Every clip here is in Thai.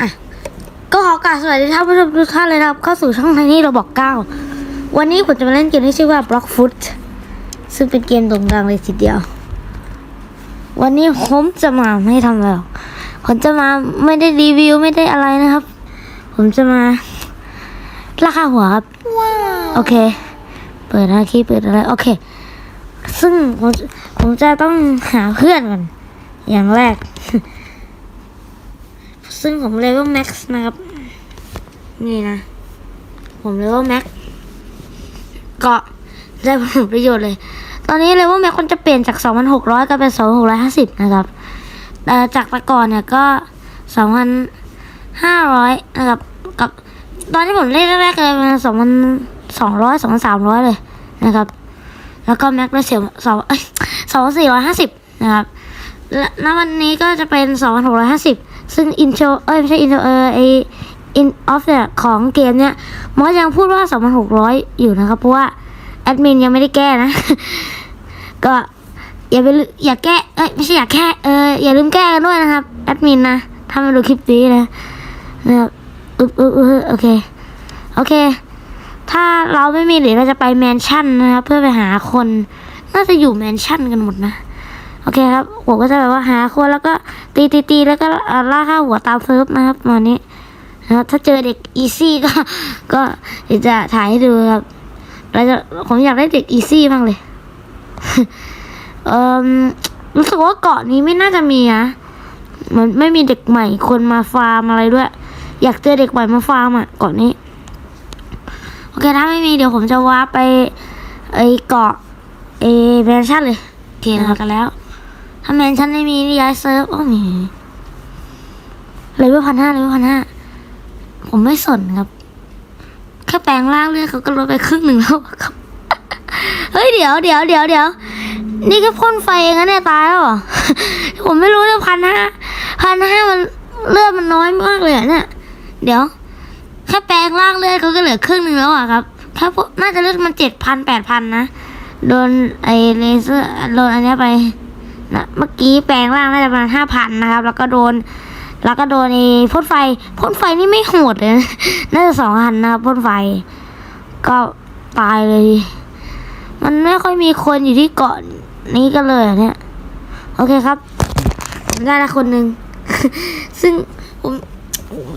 อะก็ขอกราบสวัสดีท่านผู้ชมทุกท่านเลยนะครับ เข้าสู่ช่องไทนี่เราบอกเก้าวันนี้ผมจะมาเล่นเกมที่ชื่อว่า Block Foot ซึ่งเป็นเกมโด่งดังเลยทีเดียว วันนี้ผมจะมาไม่ทำอะไรหรอกผมจะมาไม่ได้รีวิวไม่ได้อะไรนะครับ ผมจะมาราคาหัวครับ โอเค เปิดนะคีย์เปิดอะไร โอเค ซึ่งผมผมจะต้องหาเพื่อนก่อนอย่างแรก ซึ่งผมเลเวลแม็กซ์นะครับ นี่นะ ผมเลเวลแม็กก็ได้ผลประโยชน์เลย ตอนนี้เลเวลแม็กมันจะเปลี่ยนจาก 2,600กลายเป็น 2,650 นะครับแต่จากแต่ก่อนเนี่ยก็ 2,500 นะครับกับตอนที่ผมเล่นแรกๆเลยมัน2,200 2,300เลยนะครับ แล้วก็แม็กได้เสียสองสองสี่ร้อยห้าสิบนะครับ และณวันนี้ก็จะเป็นสองพันหกร้อยห้าสิบ ซึ่งอินโทรเอ้ยไม่ใช่อินโทรเออไออินออฟเนี่ยของเกมเนี่ยมอสยังพูดว่าสองพันหกร้อยอยู่นะครับ เพราะว่าแอดมินยังไม่ได้แก้นะ ก็อย่าไปลือย่าแก้ เอ้ยไม่ใช่อย่าแก้เอออย่าลืมแก้กันด้วยนะครับแอดมินนะถ้ามาดูคลิปนี้นะนะครับอึ๊บอึ๊บอึ๊บโอเคโอเค ถ้าเราไม่มีเดี๋ยวเราจะไปแมนชั่นนะครับเพื่อไปหาคน น่าจะอยู่แมนชั่นกันหมดนะ โอเคครับผมก็จะแบบว่าหาคนแล้วก็ตีตีตีแล้วก็ล่าค่าหัวตามเซิร์ฟนะครับวันนี้นะถ้าเจอเด็กอีซี่ก็ ก็จะถ่ายให้ดูครับเราจะผมอยากได้เด็กอีซี่บ้างเลยเออรู้สึกว่าเกาะนี้ไม่น่าจะมีนะมือนไม่มีเด็กใหม่คนมาฟาร์มอะไรด้วย อยากเจอเด็กใหม่มาฟาร์มอะเกาะนี้โอเคถ้าไม่มีเดี๋ยวผมจะว้าไปไอเกาะเอแมนชั่นเลยโอเคนะครับกันแล้ว ถ้าแมนชั่นไม่มีนิย้ายเซิร์ฟอ้มีเลยว่าพันห้าเลยว่าพันห้าผมไม่สนครับแค่แปลงร่างเลือดเขาก็ลดไปครึ่งหนึ่งแล้วอะครับ เฮ้ยเดี๋ยวเดี๋ยวเดี๋ยวเดี๋ยวนี่แค่พ่นไฟเองนะเนี่ยตายแล้วเหรอผมไม่รู้เลยพันห้าพันห้ามันเลือดมันน้อยมากเลยเนี่ยเดี๋ยว แค่แปลงร่างเลือดเขาก็เหลือครึ่งหนึ่งแล้วอะครับแค่พวกน่าจะเลือดมันเจ็ดพันแปดพันนะโดนไอเลเซอร์โดนอันนี้ไป นะเมื่อกี้แปลงร่างน่าจะประมาณห้าพันนะครับ แล้วก็โดน แล้วก็โดนไอ้พ่นไฟพ่นไฟนี่ไม่โหดเลยนะน่าจะสองพันนะครับพ่นไฟ ก็ตายเลย มันไม่ค่อยมีคนอยู่ที่เกาะนี้กันเลยเนี่ย โอเคครับผมได้ละคนหนึ่ง ซึ่งผม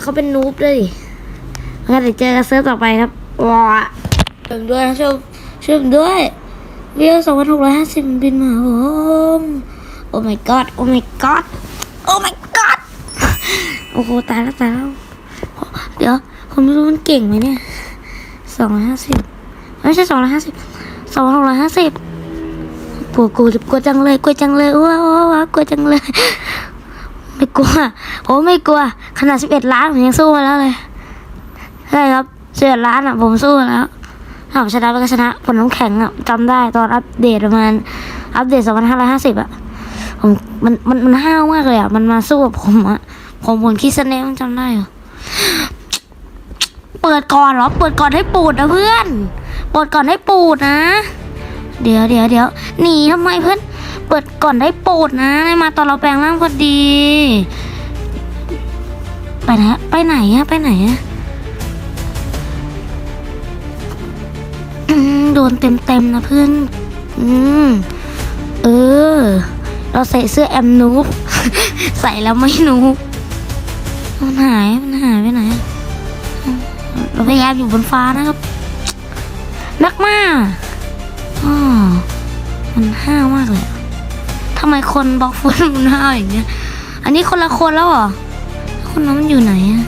เขาเป็นนูบด้วยดิงั้นเดี๋ยวเจอกันเซิร์ฟต่อไปครับว้าช่วยผมด้วยนะช่วยช่วยผมด้วยวิวสองพันหกร้อยห้าสิบบินมาหาผม โอ้ my god โอ้ my god โอ้ my god โอ้โหตายแล้วตายแล้วเดี๋ยวผมไม่รู้มันเก่งไหมเนี่ยสองร้อยห้าสิบไม่ใช่สองร้อยห้าสิบสองร้อยห้าสิบปวดกูกลัวจังเลยกลัวจังเลยว้าวว้าวว้ากลัวจังเลย ไม่กลัวโอ้ไม่กลัว ขนาดสิบเอ็ดล้านผมยังสู้มาแล้วเลยใช่ครับเสียล้านอะผมสู้แล้วถ้าผมชนะไปก็ชนะผลน้ำแข็งอะจำได้ตอนอัปเดตประมาณอัปเดตสองพันห้าร้อยห้าสิบอะ ผมมันมันมันห้าวมากเลยอะ มันมาสู้กับผมอะ ผมผลคิดสเนมจำได้เหรอ เปิดก่อนเหรอ เปิดก่อนให้ปูดนะเพื่อน เปิดก่อนให้ปูดนะ เดี๋ยวเดี๋ยวเดี๋ยวหนีทำไมเพื่อน เปิดก่อนได้ปูดนะได้มาตอนเราแปลงร่างพอดี ไปไหนะไปไหนอะไปไหนอะอืมโดนเต็มเต็มๆนะเพื่อน อืม เออ เราใส่เสื้อแอมนูบใส่แล้วไม่นูบมันหายมันหายไปไหน เราพยายามอยู่บนฟ้านะครับนักมากอ๋อมันห้าวมากเลยทำไมคนบล็อกฟุตมันห้าวอย่างเงี้ย อันนี้คนละคนแล้วเหรอ คนนั้นมันอยู่ไหนอะ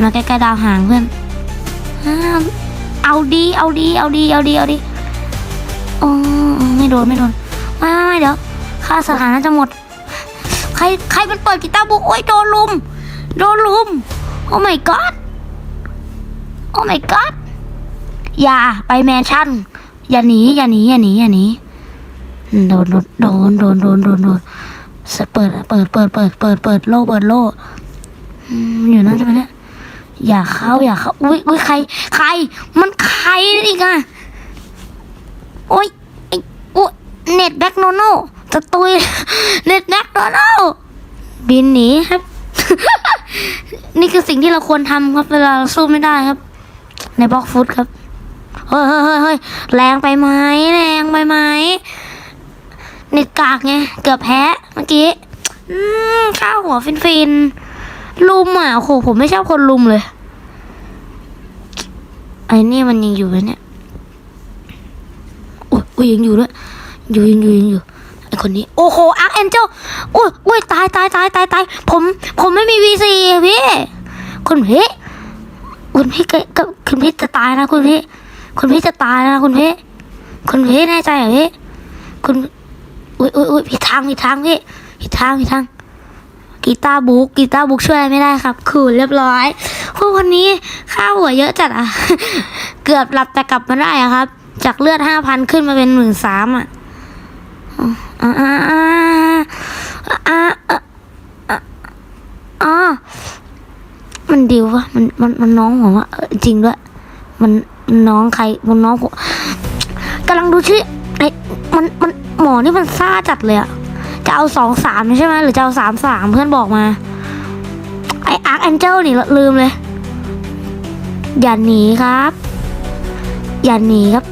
มาใกล้ๆดาวหางเพื่อนเอาดี เอาดี เอาดี เอาดี เอาดี โอ้ไม่โดน ไม่โดนม่ไม่ไม่เดี๋ยว ค่าสถานะจะหมด ใครใครมันเปิดกีตาร์บุกโอ้ยโดนลุม โดนลุม โอ้ my god โอ้ my god อย่าไปแมนชั่น อย่าหนีอย่าหนีอย่าหนีอย่าหนีโดนโดนโดนโดนโดนโดนโดนเปิดเปิดเปิดเปิดเปิดเปิดโล่เปิดโล่อยู่นั่นใช่ไหมเนี่ยอย่าเข้าอย่าเข้าอุ้ยอุ้ยใคร ใคร มันใครอีกอะโอ้ยไอ้โอ้ยเน็ตแบ็กโนโน จะตุยเน็ตแบ็กโดนโนบินหนีครับ นี่คือสิ่งที่เราควรทำครับ เวลาเราสู้ไม่ได้ครับ ในบล็อกฟุตครับเฮ้ยเฮ้ยเฮ้ยเฮ้ยแรงไปไหมแรงไปไหมเน็ตกากไงเกือบแพ้เมื่อกี้ข้าวหัวฟินฟินลุมอะโอ้โหผมไม่ชอบคนลุมเลยไอ้นี่มันยังอยู่ไหมเนี่ยอุ้ยอุ้ยยังอยู่ด้วยอยู่ยังอยู่ยังอยู่ ไอคนนี้ โอ้โหอาร์คแอนเจลอุ้ยอุ้ยตายตายตายตายตายผม ผมไม่มีวีซีพี่คุณพี่คุณพี่ก็ก็คุณพี่จะตายนะคุณพี่คุณพี่จะตายนะคุณพี่คุณพี่แน่ใจเหรอพี่คุณอุ้ยอุ้ยอุ้ยผิดทางผิดทางพี่ผิดทางผิดทางกีตาร์บุ๊กกีตาร์บุ๊กช่วยไม่ได้ครับขูดเรียบร้อยพวกคนนี้ค่าหัวเยอะจัดอะ เกือบหลับแต่กลับมาได้อะครับ จากเลือดห้าพันขึ้นมาเป็นหมื่นสามอะ อ่าอ่าอ่าอ่าอ่ามันดิววะมันมันมันน้องผมอะเออจริงด้วยมันมันน้องใครมันน้องผมกำลังดูชื่อไอ้มันมันหมอนี่มันซ่าจัดเลยอะจะเอาสองสามใช่ไหมหรือจะเอาสามสามเพื่อนบอกมา ไออาร์คแองเจิลนี่ลืมเลย อย่าหนีครับ อย่าหนีครับ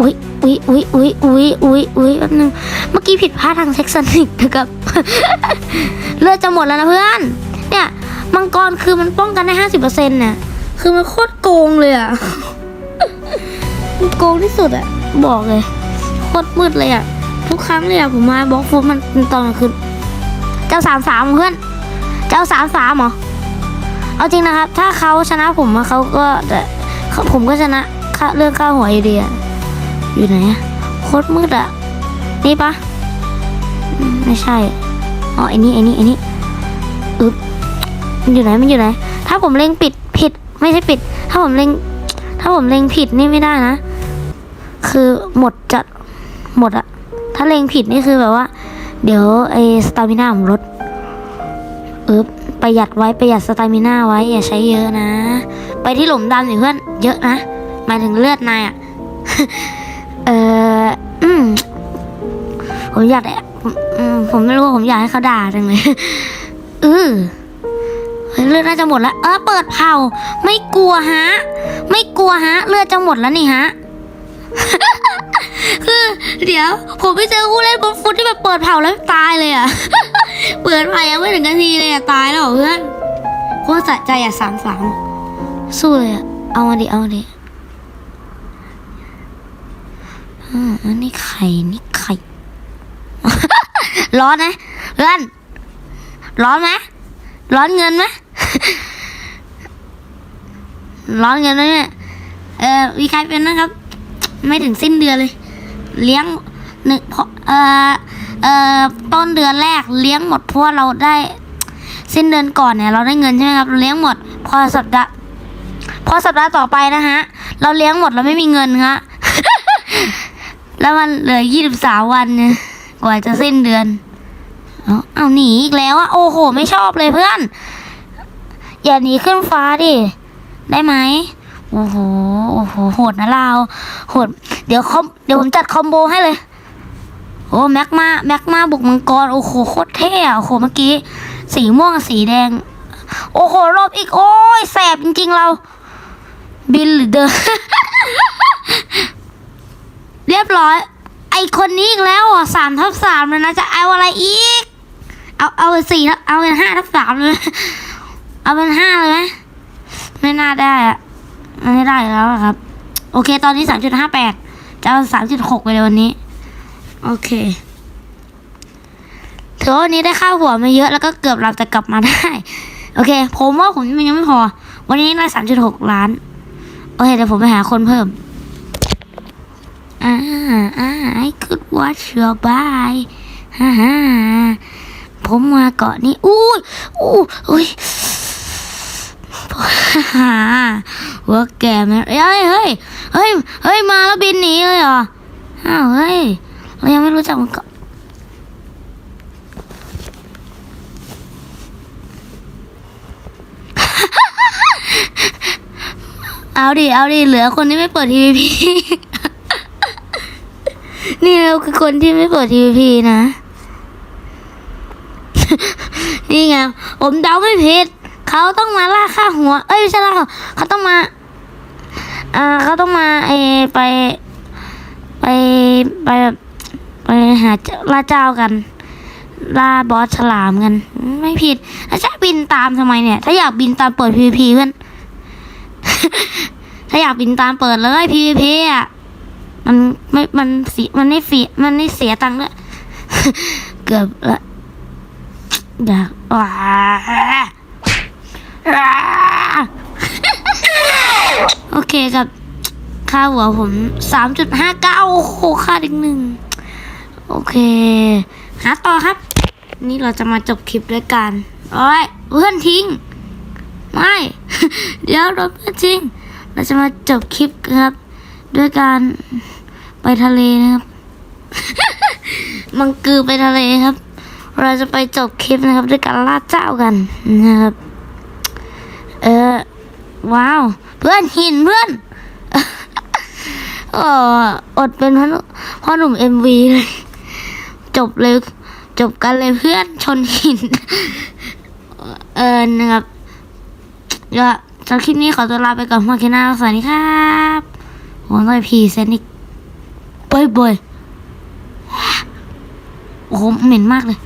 อุ๊ยอุ๊ยอุ๊ยอุ๊ยอุ๊ยอุ๊ยอุ๊ยแป๊บนึง เมื่อกี้ผิดพลาดทางเทคนิคนะครับ เลือดจะหมดแล้วนะเพื่อน เนี่ย มังกรคือมันป้องกันได้ห้าสิบเปอร์เซ็นต์น่ะ คือมันโคตรโกงเลยอะมันโกงที่สุดอะ บอกเลย โคตรมืดเลยอะ ทุกครั้งเลยอะผมมาบล็อกฟุตมันตอนกลางคืนเจ้าสามสามเพื่อน เจ้าสามสามเหรอ เอาจริงนะครับ ถ้าเขาชนะผมเขาก็แต่เขาผมก็ชนะเรื่องค่าหัวอยู่ดีอะอยู่ไหนอะโคตรมืดอะ นี่ปะไม่ใช่ อ๋อไอ้นี่ไอ้นี่ไอ้นี่อึ๊บมันอยู่ไหนมันอยู่ไหน ถ้าผมเล็งปิดผิด ไม่ใช่ปิด ถ้าผมเล็ง ถ้าผมเล็งผิดนี่ไม่ได้นะ คือหมดจัดหมดอะถ้าเล็งผิดนี่คือแบบว่า เดี๋ยวไอ้สตามิน่าผมลดอึ๊บประหยัดไว้ประหยัดสตามิน่าไว้อย่าใช้เยอะนะ ไปที่หลุมดำสิเพื่อนเยอะนะหมายถึงเลือดนายอะเอออืม ผมอยากแอบอืมผมไม่รู้ว่าผมอยากให้เขาด่าจังเลยเออเลือดน่าจะหมดแล้ว เออเปิดเผาไม่กลัวฮะ ไม่กลัวฮะ เลือดจะหมดแล้วนี่ฮะคือเดี๋ยว ผมไปเจอผู้เล่นบอลฟุตที่แบบเปิดเผาแล้วตายเลยอะ เปิดไฟยังไม่ถึงนาทีเลยอะตายแล้วเหรอเพื่อนโคตรสะใจอะสามสามสู้เลยอะ เอามาดิเอามาดิอ่าอันนี้ไข่นี่ไข่ ร้อนนะเพื่อน ร้อนไหมร้อนเงินไหมร้อนเงินไหมเนี่ยเออมีใครเป็นนะครับ ไม่ถึงสิ้นเดือนเลย เลี้ยงหนึ่งเพราะเอ่อเอ่อต้นเดือนแรกเลี้ยงหมดเพราะว่าเราได้สิ้นเดือนก่อนเนี่ยเราได้เงินใช่ไหมครับเราเลี้ยงหมด พอสัปดาห์พอสัปดาห์ต่อไปนะฮะ เราเลี้ยงหมดเราไม่มีเงินฮะแล้วมันเหลือยี่สิบสามวันเนี่ย กว่าจะสิ้นเดือน เอาเอาหนีอีกแล้วอะโอ้โห ไม่ชอบเลยเพื่อน อย่าหนีขึ้นฟ้าดิ ได้ไหมโอ้โห โอ้โห โหดนะเรา โหด เดี๋ยวคอมเดี๋ยวผมจัดคอมโบให้เลย โอ้แม็กมาแม็กมาบุกมังกร โอ้โห โคตรเท่อะโอ้โห เมื่อกี้ สีม่วงสีแดง โอ้โห รอบอีก โอ้ย แสบจริง ๆ เรา บินหรือเดิน เรียบร้อย ไอคนนี้อีกแล้วอะสามทับสามเลยนะจะเอาอะไรอีก เอาเอาเป็นสี่ทับเอาเป็นห้าทับสามเลยเอาเป็นห้าเลยไหมไม่น่าได้อะไม่ได้แล้วครับ โอเค ตอนนี้สามจุดห้าแปดจะเอาสามจุดหกไปเลยวันนี้ โอเคถือว่าวันนี้ได้ข้าวหัวมาเยอะแล้วก็เกือบหลับแต่กลับมาได้ โอเค ผมว่าผมมันยังไม่พอ วันนี้ได้สามจุดหกล้าน โอเคเดี๋ยวผมไปหาคนเพิ่ม อ่าอ่า I could watch your bye ฮ่าฮ่าผมมาเกาะนี้อุ้ยอู้อุ้ยฮ่าหัวแก่ไหมเฮ้ยเฮ้ยเฮ้ยเฮ้ยมาแล้วบินหนีเลยเหรออ้าวเฮ้ยเรายังไม่รู้จักมันก่อนเอาดิ เอาดิ เหลือคนที่ไม่เปิด TVP นี่เราคือคนที่ไม่เปิด TVP นะ นี่ไง ผมเดาไม่ผิด เขาต้องมาล่าค่าหัว เอ้ยไม่ใช่ล่าหัวเขาต้องมา อ่า เขาต้องมาเอไป ไป ไปแบบไปหาล่าเจ้ากัน ล่าบอสฉลามกัน ไม่ผิดแล้วจะบินตามทำไมเนี่ย ถ้าอยากบินตามเปิด PVP เพื่อนถ้าอยากบินตามเปิดเลย PVP อะ มันไม่มันเสียมันไม่เสียมันไม่เสียตังค์ด้วยเกือบละอยากว้าวโอเคกับ ค่าหัวผมสามจุดห้าเก้าโอ้โหค่าอีกหนึ่ง โอเค หาต่อครับ นี่เราจะมาจบคลิปด้วยกันโอ้ยเพื่อนทิ้ง ไม่ เดี๋ยวเราเพื่อนทิ้ง เราจะมาจบคลิปครับ ด้วยการไปทะเลนะครับ มังกือไปทะเลครับ เราจะไปจบคลิปนะครับ ด้วยการล่าเจ้ากันนะครับ เออว้าว เพื่อนหินเพื่อนออดเป็นพ่อหนุ่มพ่อหนุ่มเอ็มวีเลย จบเลย จบกันเลยเพื่อนชนหิน เออนะครับเดี๋ยวจากคลิปนี้ขอตัวลาไปก่อนมาแค่หน้าสวัสดีครับ ผมต้องไปพีเซนิกบอยบอยโอ้โหเหม็นมากเลย